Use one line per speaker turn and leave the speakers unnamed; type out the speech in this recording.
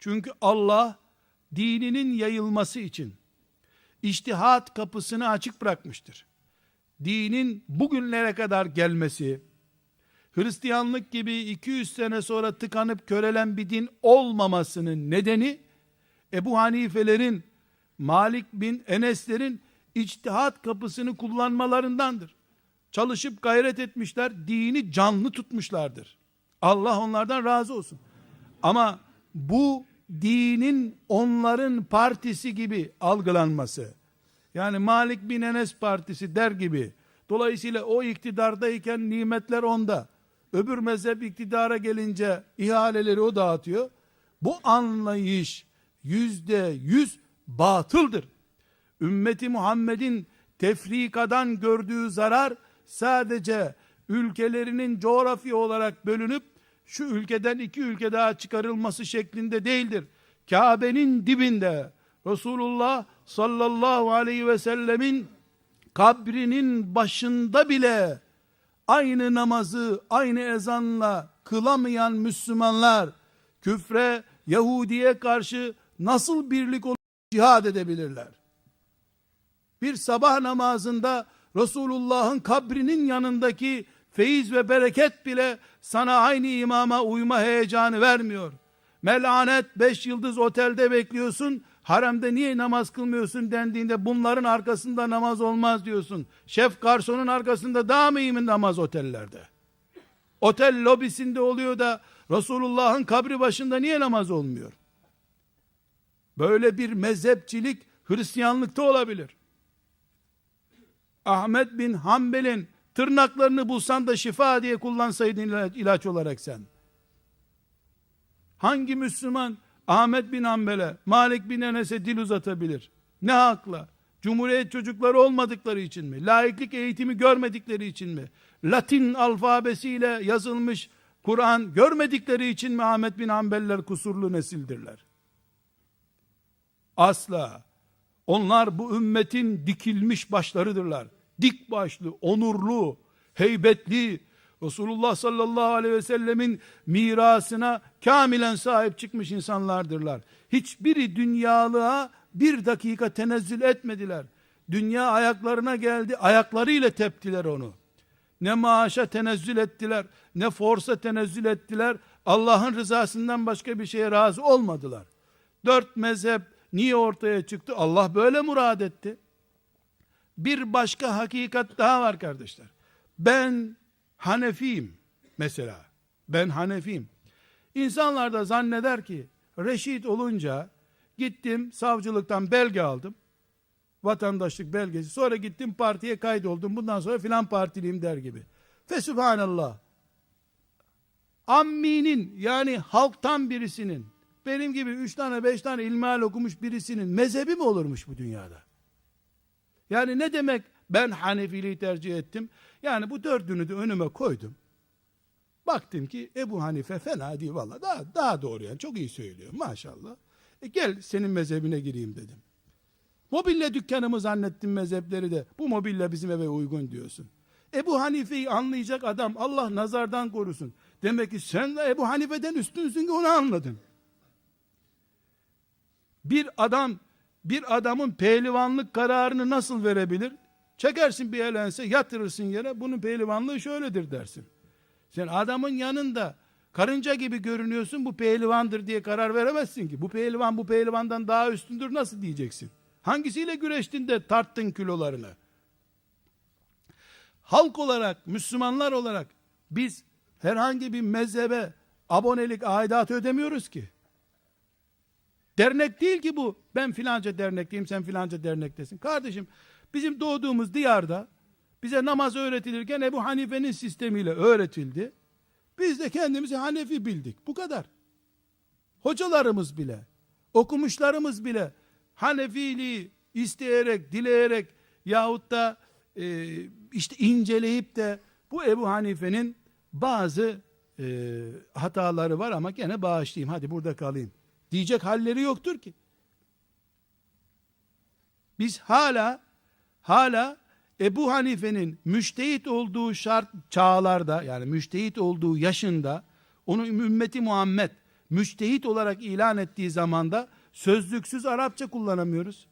Çünkü Allah dininin yayılması için içtihat kapısını açık bırakmıştır. Dinin bugünlere kadar gelmesi, Hristiyanlık gibi 200 sene sonra tıkanıp körelen bir din olmamasının nedeni Ebu Hanifelerin, Malik bin Eneslerin içtihat kapısını kullanmalarındandır. Çalışıp gayret etmişler, dini canlı tutmuşlardır. Allah onlardan razı olsun. Ama bu dinin onların partisi gibi algılanması, yani Malik bin Enes partisi der gibi, dolayısıyla o iktidardayken nimetler onda, öbür mezhep iktidara gelince ihaleleri o dağıtıyor. Bu anlayış yüzde yüz batıldır. Ümmeti Muhammed'in tefrikadan gördüğü zarar sadece ülkelerinin coğrafya olarak bölünüp şu ülkeden iki ülke daha çıkarılması şeklinde değildir. Kabe'nin dibinde Resulullah sallallahu aleyhi ve sellemin kabrinin başında bile aynı namazı aynı ezanla kılamayan Müslümanlar küfre Yahudiye karşı nasıl birlik olup cihad edebilirler? Bir sabah namazında Resulullah'ın kabrinin yanındaki feyiz ve bereket bile sana aynı imama uyma heyecanı vermiyor. Melanet beş yıldız otelde bekliyorsun, haremde niye namaz kılmıyorsun dendiğinde bunların arkasında namaz olmaz diyorsun. Şef garsonun arkasında daha mı iyi mi namaz otellerde? Otel lobisinde oluyor da Resulullah'ın kabri başında niye namaz olmuyor? Böyle bir mezhepçilik Hristiyanlıkta olabilir. Ahmet bin Hanbel'in tırnaklarını bulsan da şifa diye kullansaydın ilaç, olarak sen. Hangi Müslüman Ahmet bin Hanbel'e, Malik bin Enes'e dil uzatabilir? Ne hakla? Cumhuriyet çocukları olmadıkları için mi? Laiklik eğitimi görmedikleri için mi? Latin alfabesiyle yazılmış Kur'an görmedikleri için mi Ahmet bin Hanbeliler kusurlu nesildirler? Asla. Onlar bu ümmetin dikilmiş başlarıdırlar. Dik başlı, onurlu, heybetli, Resulullah sallallahu aleyhi ve sellemin mirasına kamilen sahip çıkmış insanlardırlar. Hiçbiri dünyalığa bir dakika tenezzül etmediler. Dünya ayaklarına geldi, ayaklarıyla teptiler onu. Ne maaşa tenezzül ettiler, ne forsa tenezzül ettiler. Allah'ın rızasından başka bir şeye razı olmadılar. Dört mezhep niye ortaya çıktı? Allah böyle murad etti. Bir başka hakikat daha var kardeşler. Ben Hanefiyim mesela. Ben Hanefiyim. İnsanlar da zanneder ki reşit olunca gittim savcılıktan belge aldım. Vatandaşlık belgesi. Sonra gittim partiye kaydoldum. Bundan sonra filan partiliyim der gibi. Fe subhanallah. Amminin yani halktan birisinin benim gibi üç tane beş tane ilmihal okumuş birisinin mezhebi mi olurmuş bu dünyada? Yani ne demek ben Hanefiliği tercih ettim? Yani bu dördünü de önüme koydum. Baktım ki Ebu Hanife fena değil valla. Daha, daha doğru yani. Çok iyi söylüyor maşallah. E gel senin mezhebine gireyim dedim. Mobilya dükkanımı zannettim mezhepleri de. Bu mobilya bizim eve uygun diyorsun. Ebu Hanife'yi anlayacak adam Allah nazardan korusun. Demek ki sen de Ebu Hanife'den üstünsün ki onu anladın. Bir adam bir adamın pehlivanlık kararını nasıl verebilir? Çekersin bir elense yatırırsın yere bunun pehlivanlığı şöyledir dersin. Sen adamın yanında karınca gibi görünüyorsun bu pehlivandır diye karar veremezsin ki. Bu pehlivan bu pehlivandan daha üstündür nasıl diyeceksin? Hangisiyle güreştin de tarttın kilolarını? Halk olarak, Müslümanlar olarak biz herhangi bir mezhebe abonelik, aidat ödemiyoruz ki. Dernek değil ki bu. Ben filanca dernekteyim, sen filanca dernektesin. Kardeşim, bizim doğduğumuz diyarda bize namaz öğretilirken Ebu Hanife'nin sistemiyle öğretildi. Biz de kendimizi Hanefi bildik. Bu kadar. Hocalarımız bile, okumuşlarımız bile Hanefiliği isteyerek, dileyerek yahut da e, işte inceleyip de bu Ebu Hanife'nin bazı e, hataları var ama gene bağışlayayım hadi burada kalayım diyecek halleri yoktur ki. Biz hala hala Ebu Hanife'nin müştehit olduğu şart çağlarda yani müştehit olduğu yaşında onu ümmeti Muhammed müçtehit olarak ilan ettiği zamanda sözlüksüz Arapça kullanamıyoruz.